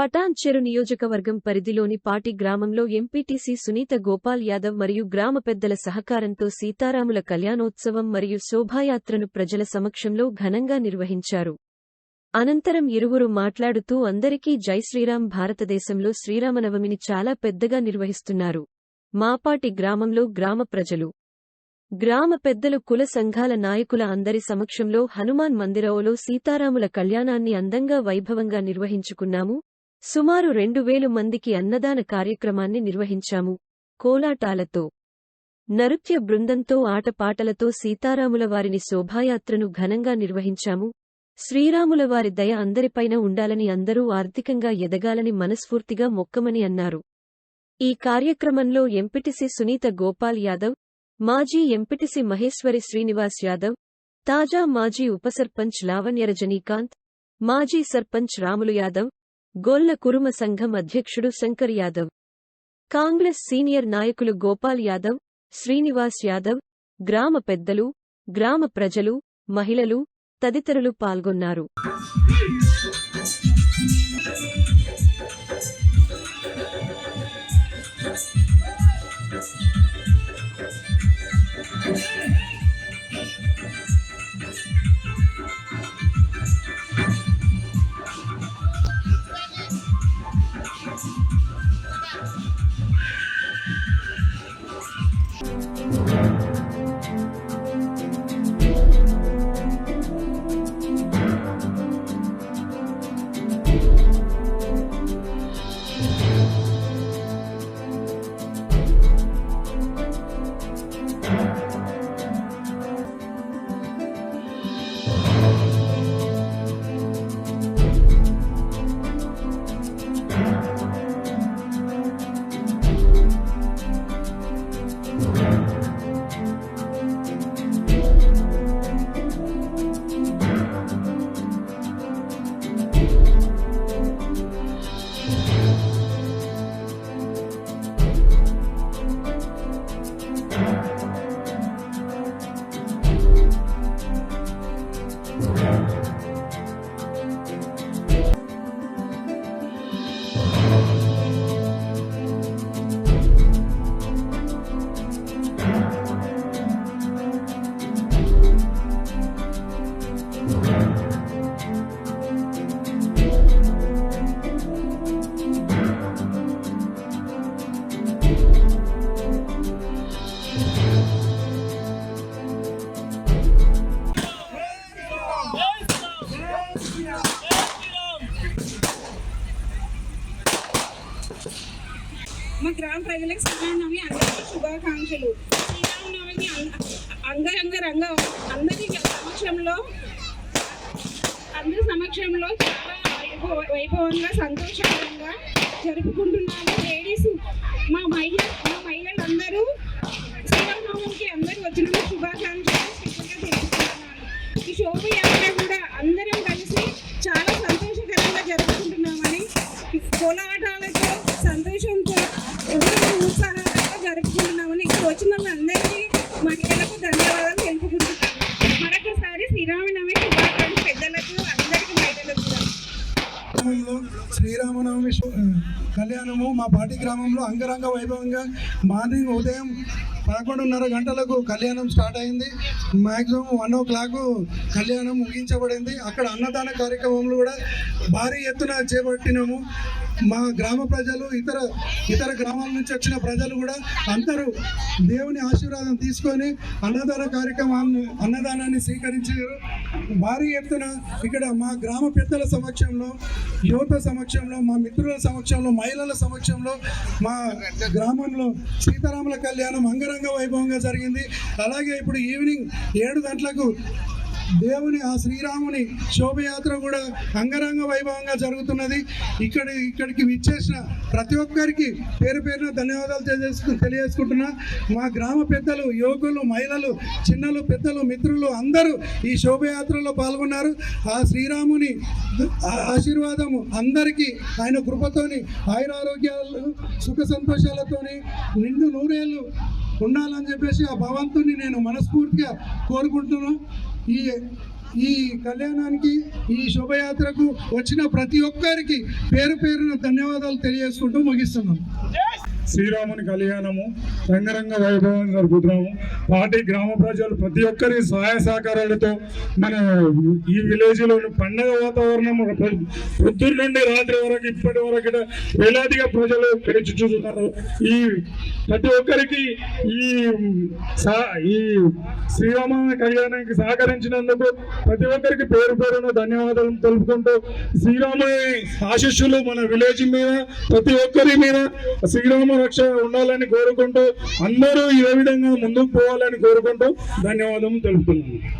పటాన్ చెరు నియోజకవర్గం పరిధిలోని పాటి గ్రామంలో ఎంపీటీసీ సునీత గోపాల్ యాదవ్ మరియు గ్రామ పెద్దల సహకారంతో సీతారాముల కళ్యాణోత్సవం మరియు శోభాయాత్రను ప్రజల సమక్షంలో ఘనంగా నిర్వహించారు. అనంతరం ఇరువురు మాట్లాడుతూ అందరికీ జై శ్రీరామ్ భారతదేశంలో శ్రీరామనవమిని చాలా పెద్దగా నిర్వహిస్తున్నారు. మాపాటి గ్రామంలో గ్రామ ప్రజలు గ్రామ పెద్దలు కుల సంఘాల నాయకుల అందరి సమక్షంలో హనుమాన్ మందిరంలో సీతారాముల కళ్యాణాన్ని అందంగా వైభవంగా నిర్వహించుకున్నాము. సుమారు రెండు వేలు మందికి అన్నదాన కార్యక్రమాన్ని నిర్వహించాము. కోలాటాలతో నృత్య బృందంతో ఆటపాటలతో సీతారాముల వారిని శోభాయాత్రను ఘనంగా నిర్వహించాము. శ్రీరాములవారి దయ అందరిపైన ఉండాలని అందరూ ఆర్థికంగా ఎదగాలని మనస్ఫూర్తిగా మొక్కమని అన్నారు. ఈ కార్యక్రమంలో ఎంపిటిసి సునీత గోపాల్ యాదవ్ మాజీ ఎంపిటిసి మహేశ్వరి శ్రీనివాస్ యాదవ్ తాజా మాజీ ఉపసర్పంచ్ లావణ్య రజనీకాంత్ మాజీ సర్పంచ్ రాములు యాదవ్ గొల్ల కురుమ సంఘం అధ్యక్షుడు శంకర్ యాదవ్. కాంగ్రెస్ సీనియర్ నాయకులు గోపాల్ యాదవ్ శ్రీనివాస్ యాదవ్ గ్రామ పెద్దలు గ్రామ ప్రజలు మహిళలు తదితరులు పాల్గొన్నారు. మా గ్రామ ప్రజలకు శ్రీరామనవమి అందరికీ శుభాకాంక్షలు. శ్రీరామనవమికి అంగరంగ రంగ అందరి సమక్షంలో అందరి సమక్షంలో చాలా వైభవంగా సంతోషకరంగా జరుపుకుంటున్నాము. లేడీస్ మా మహిళ మా మహిళలందరూ శ్రీరామనవమికి అందరూ వచ్చిన శుభాకాంక్షలు స్పెషల్గా తెలుపుతున్నాను ఈ శోభయాత్ర కూడా అందరం కలిసి చాలా సంతోషకరంగా జరుపుకుంటున్నామని ఈ కోలాటాలతో సంతోషంతో ఎంతో ఉత్సాహంగా జరుపుకుంటున్నామని ఇక్కడ వచ్చిన వాళ్ళందరికీ మహిళలకు ధన్యవాదాలు తెలుపుకుంటున్నాను. మరొకసారి శ్రీరామనవమి శుభాకాంక్షలు పెద్దలకు అందరికీ మహిళలకు శ్రీరామనవమి కళ్యాణము మా పాటి గ్రామంలో అంగరంగ వైభవంగా మార్నింగ్ ఉదయం పదకొండున్నర గంటలకు కళ్యాణం స్టార్ట్ అయింది. మ్యాక్సిమం వన్ ఓ క్లాక్ కళ్యాణం ముగించబడింది. అక్కడ అన్నదాన కార్యక్రమంలో కూడా భారీ ఎత్తున చేపట్టినాము. మా గ్రామ ప్రజలు ఇతర ఇతర గ్రామాల నుంచి వచ్చిన ప్రజలు కూడా అందరూ దేవుని ఆశీర్వాదం తీసుకొని అన్నదాన కార్యక్రమాన్ని అన్నదానాన్ని స్వీకరించారు. భారీ ఎత్తున ఇక్కడ మా గ్రామ పెద్దల సమక్షంలో యువత సమక్షంలో మా మిత్రుల సమక్షంలో మహిళల సమక్షంలో మా గ్రామంలో సీతారాముల కళ్యాణం అంగరంగ వైభవంగా జరిగింది. అలాగే ఇప్పుడు ఈవినింగ్ ఏడు గంటలకు దేవుని ఆ శ్రీరాముని శోభయాత్ర కూడా అంగరంగ వైభవంగా జరుగుతున్నది. ఇక్కడ ఇక్కడికి విచ్చేసిన ప్రతి ఒక్కరికి పేరు పేరున ధన్యవాదాలు తెలియజేసుకు తెలియజేసుకుంటున్నా. మా గ్రామ పెద్దలు యువకులు మహిళలు చిన్నలు పెద్దలు మిత్రులు అందరూ ఈ శోభయాత్రలో పాల్గొన్నారు. ఆ శ్రీరాముని ఆశీర్వాదము అందరికీ ఆయన కృపతోని ఆయురారోగ్యాలు సుఖ సంతోషాలతోని నిండు నూరేళ్ళు ఉండాలని చెప్పేసి ఆ భగవంతుని నేను మనస్ఫూర్తిగా కోరుకుంటున్నాను ఈ ఈ కళ్యాణానికి ఈ శోభయాత్రకు వచ్చిన ప్రతి ఒక్కరికి పేరు పేరున ధన్యవాదాలు తెలియజేసుకుంటూ ముగిస్తున్నాం. శ్రీరాముని కళ్యాణము రంగరంగ వైభవం జరుపుతున్నాము పార్టీ గ్రామ ప్రజలు ప్రతి ఒక్కరి సహాయ సహకారాలతో మన ఈ విలేజ్లో పండగ వాతావరణం పొద్దున్న నుండి రాత్రి వరకు ఇప్పటి వరకు ఇక్కడ వేలాదిగా ప్రజలు పేర్చి చూస్తున్నారు. ఈ ప్రతి ఒక్కరికి ఈ ఈ శ్రీరామ కళ్యాణానికి సహకరించినందుకు ప్రతి ఒక్కరికి పేరు పేరున ధన్యవాదాలు తెలుపుకుంటూ శ్రీరాముని ఆశీస్సులు మన విలేజ్ మీద ప్రతి ఒక్కరి మీద. శ్రీరామ రక్ష ఉండాలని కోరుకుంటూ అందరూ ఏ విధంగా ముందుకు పోవాలని కోరుకుంటూ ధన్యవాదం తెలుపుతున్నాను.